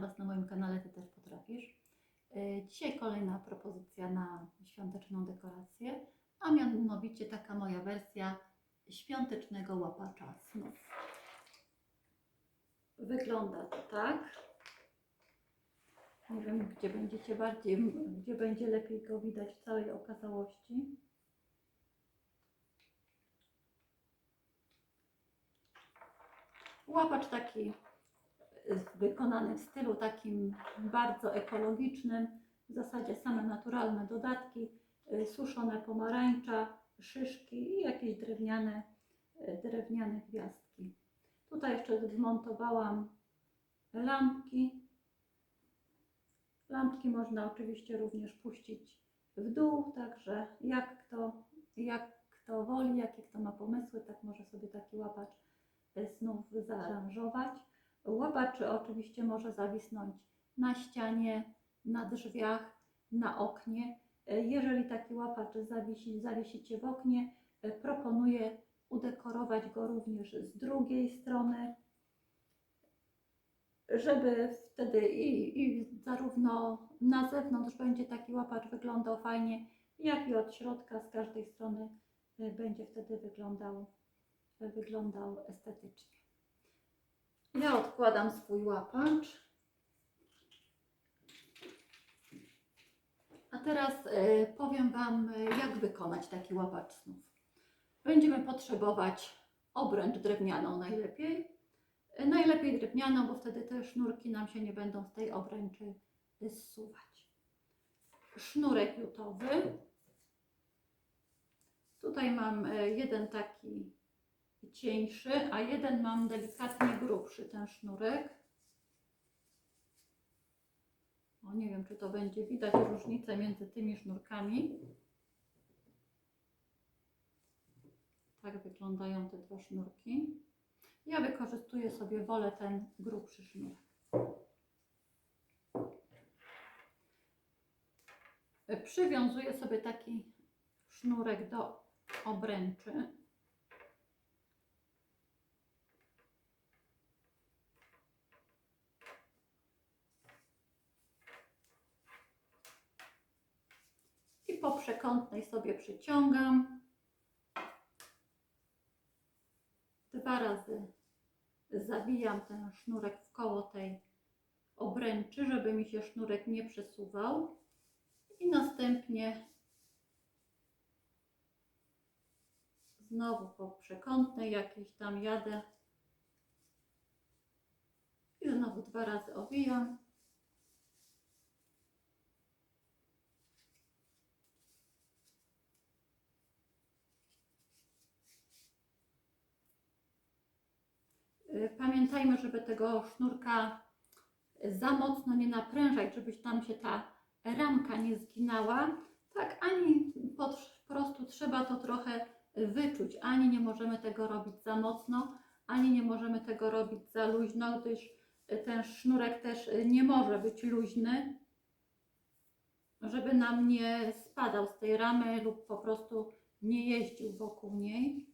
Was na moim kanale, Ty też potrafisz. E, Dzisiaj kolejna propozycja na świąteczną dekorację, a mianowicie taka moja wersja świątecznego łapacza snów. Wygląda to tak. Nie wiem, gdzie będziecie bardziej, gdzie będzie lepiej go widać w całej okazałości. Łapacz taki y, wykonany w stylu takim bardzo ekologicznym, w zasadzie same naturalne dodatki, y, suszone pomarańcza, szyszki i jakieś drewniane, y, drewniane gwiazdki. Tutaj jeszcze wmontowałam lampki. Lampki można oczywiście również puścić w dół, także jak kto, jak kto woli, jakie kto ma pomysły, tak może sobie taki łapacz snów zaaranżować. Łapacz oczywiście może zawisnąć na ścianie, na drzwiach, na oknie. Jeżeli taki łapacz zawisi, zawiesicie w oknie, proponuję udekorować go również z drugiej strony, żeby wtedy i, i zarówno na zewnątrz będzie taki łapacz wyglądał fajnie, jak i od środka z każdej strony y, będzie wtedy wyglądał, wyglądał estetycznie. Ja odkładam swój łapacz. A teraz y, powiem Wam, y, jak wykonać taki łapacz snów. Będziemy potrzebować obręcz drewnianą najlepiej. Y, Najlepiej drewnianą, bo wtedy te sznurki nam się nie będą z tej obręczy zsuwać. Sznurek jutowy. Tutaj mam jeden taki cieńszy, a jeden mam delikatnie grubszy ten sznurek. O, nie wiem, czy to będzie widać różnicę między tymi sznurkami. Tak wyglądają te dwa sznurki. Ja wykorzystuję sobie wolę ten grubszy sznurek. Przywiązuję sobie taki sznurek do obręczy. Po przekątnej sobie przyciągam. Dwa razy zawijam ten sznurek w koło tej obręczy, żeby mi się sznurek nie przesuwał. I następnie znowu po przekątnej jakiejś tam jadę. I znowu dwa razy owijam. Pamiętajmy, żeby tego sznurka za mocno nie naprężać, żebyś tam się ta ramka nie zginęła. Tak, ani po prostu trzeba to trochę wyczuć. Ani nie możemy tego robić za mocno, ani nie możemy tego robić za luźno, gdyż ten sznurek też nie może być luźny, żeby nam nie spadał z tej ramy lub po prostu nie jeździł wokół niej.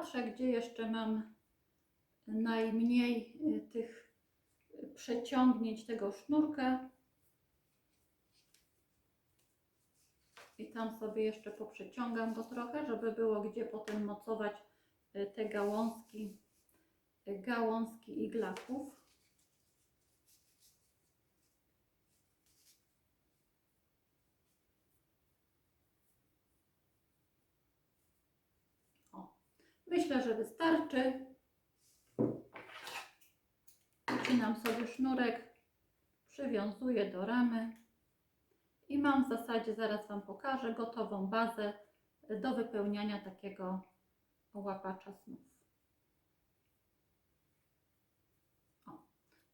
Patrzę, gdzie jeszcze mam najmniej y, tych y, przeciągnięć tego sznurka. I tam sobie jeszcze poprzeciągam go trochę, żeby było gdzie potem mocować y, te gałązki, gałązki iglaków. O, myślę, że wystarczy. Wycinam sobie sznurek, przywiązuję do ramy i mam w zasadzie, zaraz Wam pokażę, gotową bazę do wypełniania takiego łapacza snów. O,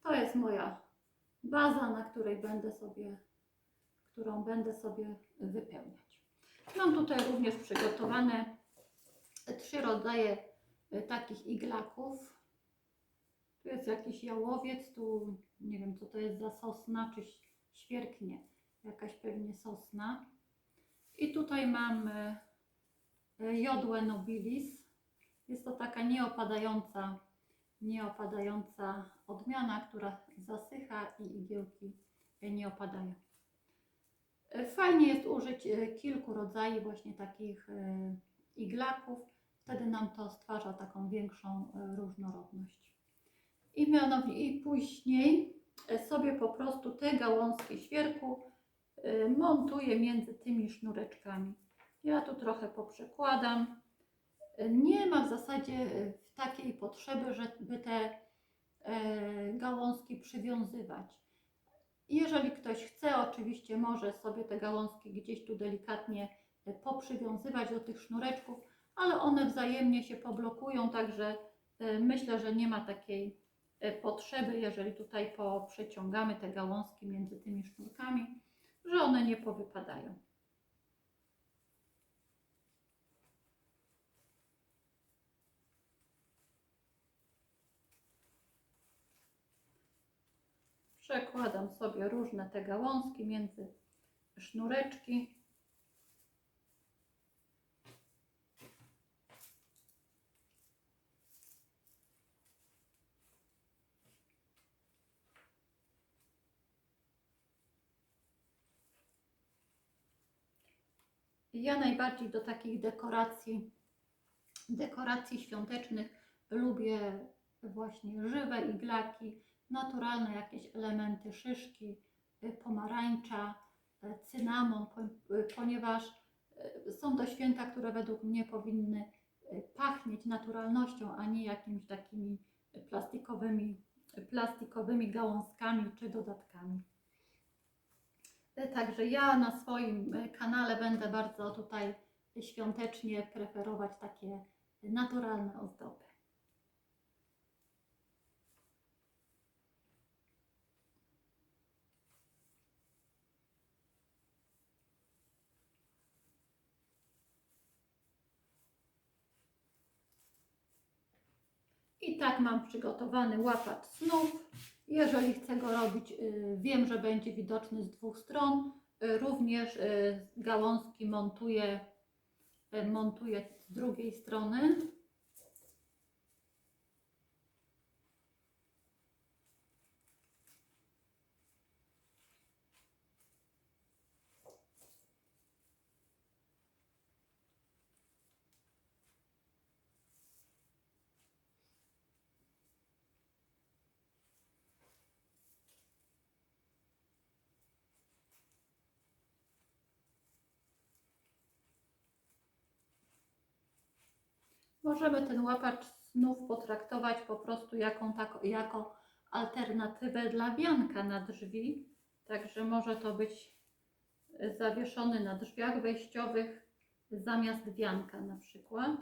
to jest moja baza, na której będę sobie, którą będę sobie wypełniać. Mam tutaj również przygotowane trzy rodzaje e, takich iglaków. Tu jest jakiś jałowiec, tu nie wiem co to jest za sosna, czy świerknie, jakaś pewnie sosna. I tutaj mam e, e, jodłę nobilis. Jest to taka nieopadająca, nieopadająca odmiana, która zasycha i igiełki nie opadają. Fajnie jest użyć kilku rodzajów właśnie takich iglaków. Wtedy nam to stwarza taką większą e, różnorodność. I mianowicie i później e, sobie po prostu te gałązki świerku e, montuję między tymi sznureczkami. Ja tu trochę poprzekładam. Nie ma w zasadzie takiej potrzeby, żeby te gałązki przywiązywać. Jeżeli ktoś chce, oczywiście może sobie te gałązki gdzieś tu delikatnie poprzywiązywać do tych sznureczków, ale one wzajemnie się poblokują, także e, myślę, że nie ma takiej e, potrzeby, jeżeli tutaj poprzeciągamy te gałązki między tymi sznurkami, że one nie powypadają. Przekładam sobie różne te gałązki między sznureczki. Ja najbardziej do takich dekoracji, dekoracji świątecznych lubię właśnie żywe iglaki, naturalne jakieś elementy, szyszki, y, pomarańcza, y, cynamon, y, ponieważ są to święta, które według mnie powinny pachnieć naturalnością, a nie jakimiś takimi plastikowymi, plastikowymi gałązkami czy dodatkami. Także ja na swoim y, kanale będę bardzo tutaj świątecznie preferować takie naturalne ozdoby. I tak mam przygotowany łapacz snów. Jeżeli chcę go robić, y, wiem, że będzie widoczny z dwóch stron. Y, Również y, gałązki montuję, montuję z drugiej strony. Możemy ten łapacz snów potraktować po prostu jako alternatywę dla wianka na drzwi. Także może to być zawieszony na drzwiach wejściowych zamiast wianka na przykład.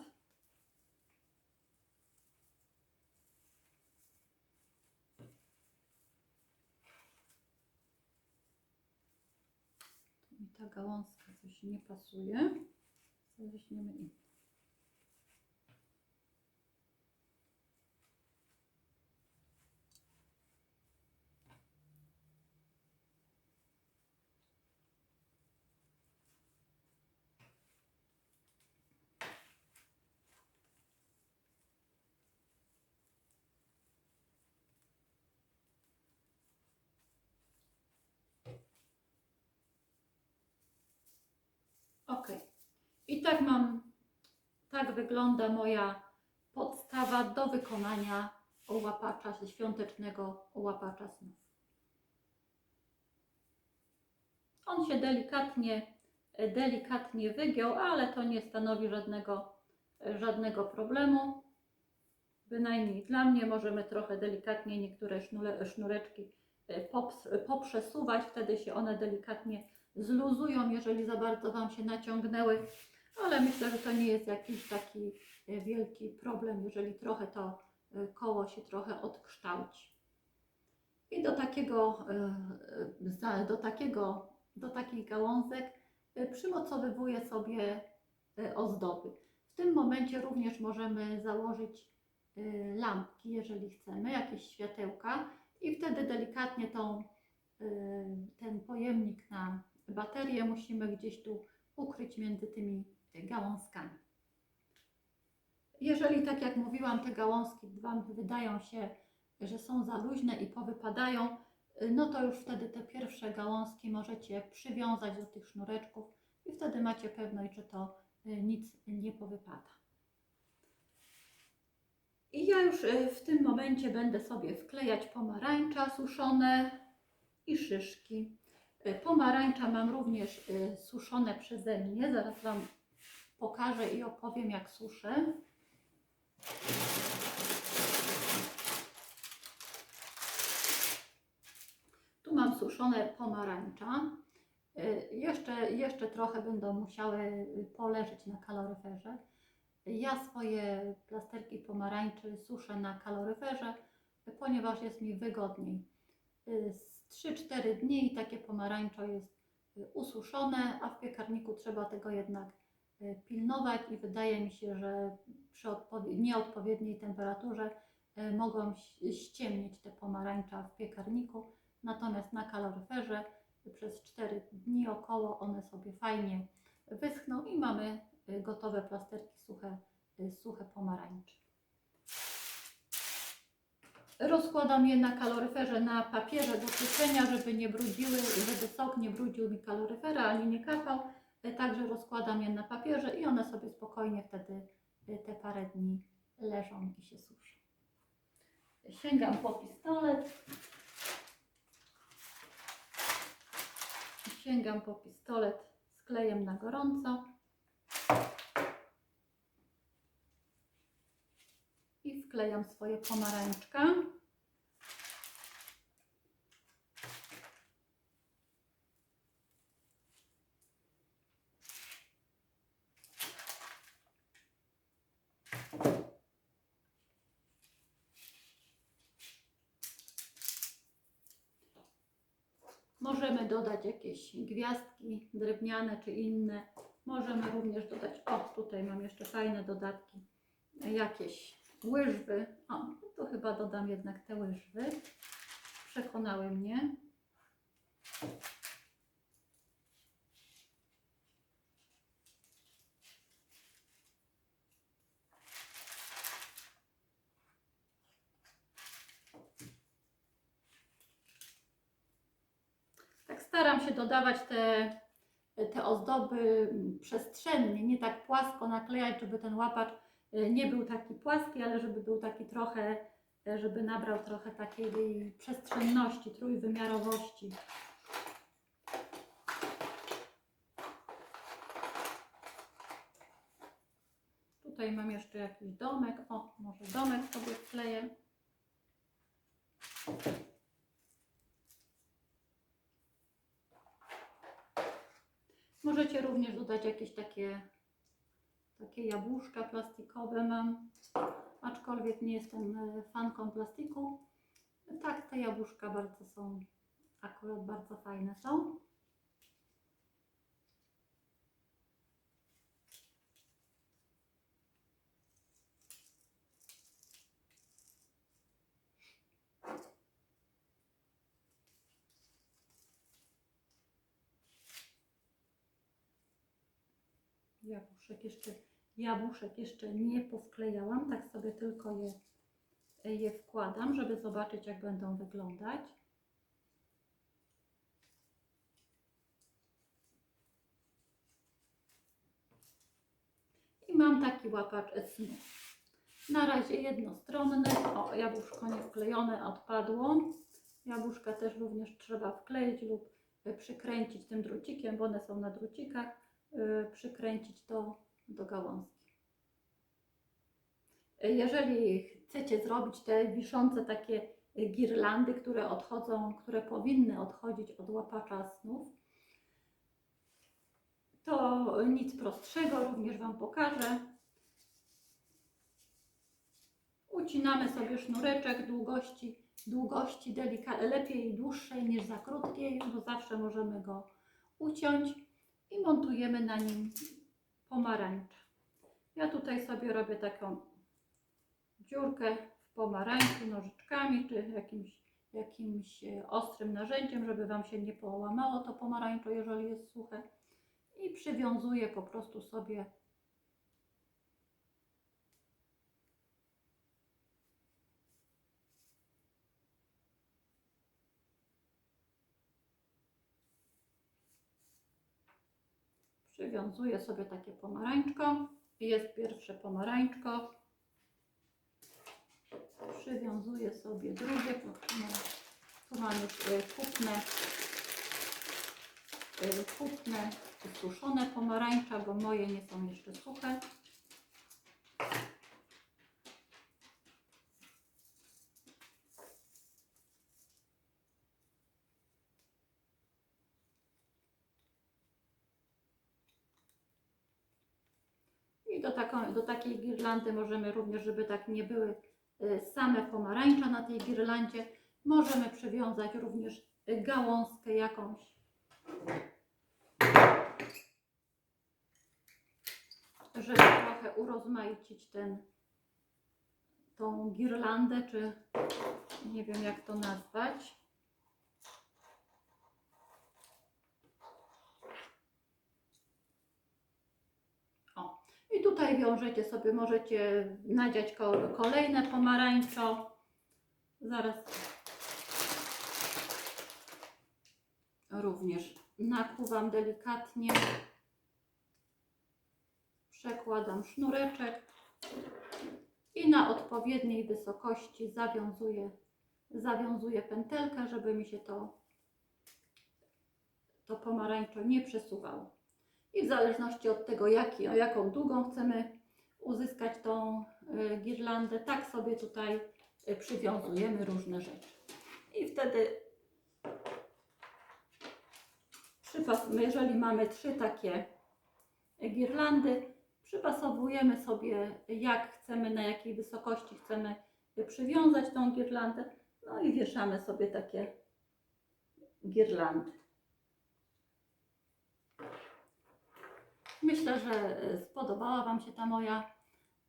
Mi ta gałązka coś nie pasuje. Weźmiemy inną. I tak mam, tak wygląda moja podstawa do wykonania łapacza, świątecznego łapacza snów. On się delikatnie, delikatnie wygiął, ale to nie stanowi żadnego, żadnego problemu. Bynajmniej dla mnie możemy trochę delikatnie niektóre sznure, sznureczki e, pops, poprzesuwać, wtedy się one delikatnie zluzują, jeżeli za bardzo Wam się naciągnęły, ale myślę, że to nie jest jakiś taki e, wielki problem, jeżeli trochę to e, koło się trochę odkształci. I do takiego, e, do takiego do takich gałązek przymocowywuję sobie ozdoby. W tym momencie również możemy założyć lampki, jeżeli chcemy, jakieś światełka i wtedy delikatnie tą, ten pojemnik na baterię musimy gdzieś tu ukryć między tymi gałązkami. Jeżeli, tak jak mówiłam, te gałązki Wam wydają się, że są za luźne i powypadają, no to już wtedy te pierwsze gałązki możecie przywiązać do tych sznureczków i wtedy macie pewność, że to y, nic nie powypada. I ja już y, w tym momencie będę sobie wklejać pomarańcza suszone i szyszki. Y, Pomarańcza mam również suszone przeze mnie. Zaraz Wam pokażę i opowiem jak suszę. Tu mam suszone pomarańcza. Y, Jeszcze, jeszcze trochę będą musiały y, poleżeć na kaloryferze. Ja swoje plasterki pomarańczy suszę na kaloryferze, y, ponieważ jest mi wygodniej. Y, Z 3-4 dni i takie pomarańczo jest y, ususzone, a w piekarniku trzeba tego jednak y, pilnować i wydaje mi się, że przy odpowie- nieodpowiedniej temperaturze y, mogą ściemnieć te pomarańcza w piekarniku, natomiast na kaloryferze przez 4 dni około one sobie fajnie wyschną i mamy y, gotowe plasterki suche, suche pomarańcze. Rozkładam je na kaloryferze na papierze do suszenia, żeby nie brudziły, żeby sok nie brudził mi kaloryfera ani nie kapał. Y, Także rozkładam je na papierze i one sobie spokojnie wtedy y, te parę dni leżą i się suszą. Sięgam po pistolet. Sięgam po pistolet z klejem na gorąco. I wklejam swoje pomarańczka. Możemy dodać jakieś gwiazdki drewniane czy inne. Możemy również dodać, o tutaj mam jeszcze fajne dodatki, jakieś łyżwy. O, no to chyba dodam jednak te łyżwy. Przekonały mnie. Tak staram się dodawać te, te ozdoby przestrzennie, nie tak płasko naklejać, żeby ten łapacz y, nie był taki płaski, ale żeby był taki trochę, y, żeby nabrał trochę takiej przestrzenności, trójwymiarowości. Tutaj mam jeszcze jakiś domek. O, może domek sobie wkleję. Możecie również dodać jakieś takie, takie jabłuszka plastikowe mam, aczkolwiek nie jestem e, fanką plastiku. Tak, te jabłuszka bardzo są, akurat bardzo fajne są. Jabłuszek jeszcze, jabłuszek jeszcze nie powklejałam, tak sobie tylko je, je wkładam, żeby zobaczyć jak będą wyglądać. I mam taki łapacz snów. Na razie jednostronny. O, jabłuszko nie wklejone, odpadło. Jabłuszka też również trzeba wkleić lub przykręcić tym drucikiem, bo one są na drucikach przykręcić do, do gałązki. Y, Jeżeli chcecie zrobić te wiszące takie y, girlandy, które odchodzą, które powinny odchodzić od łapacza snów, to nic prostszego, również Wam pokażę. Ucinamy sobie sznureczek długości, długości delika- lepiej dłuższej niż za krótkiej, bo zawsze możemy go uciąć i montujemy na nim pomarańcz. Ja tutaj sobie robię taką dziurkę w pomarańczu nożyczkami czy jakimś, jakimś e, ostrym narzędziem, żeby Wam się nie połamało to pomarańczo, jeżeli jest suche. I przywiązuję po prostu sobie Przywiązuję sobie takie pomarańczko. Jest pierwsze pomarańczko. Przywiązuję sobie drugie. Tu Tu mamy e, kupne, e, kupne suszone pomarańcza, bo moje nie są jeszcze suche. I do, takiej girlandy możemy również, żeby tak nie były y, same pomarańcza na tej girlandzie, możemy przywiązać również gałązkę jakąś. Żeby trochę urozmaicić ten, tą girlandę, czy nie wiem jak to nazwać. I tutaj wiążecie sobie, możecie nadziać ko- kolejne pomarańczo. Zaraz również nakuwam delikatnie. Przekładam sznureczek i na odpowiedniej wysokości zawiązuję, zawiązuję pętelkę, żeby mi się to, to pomarańczo nie przesuwało. I w zależności od tego, jaki, jaką długą chcemy uzyskać tą y, girlandę, tak sobie tutaj y, przywiązujemy różne rzeczy. I wtedy, przypas- jeżeli mamy trzy takie girlandy, przypasowujemy sobie, jak chcemy, na jakiej wysokości chcemy przywiązać tą girlandę. No i wieszamy sobie takie girlandy. Myślę, że e, spodobała Wam się ta moja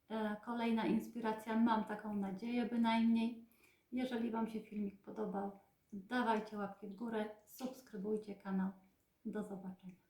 e, kolejna inspiracja. Mam taką nadzieję bynajmniej. Jeżeli Wam się filmik podobał, dawajcie łapki w górę, subskrybujcie kanał. Do zobaczenia.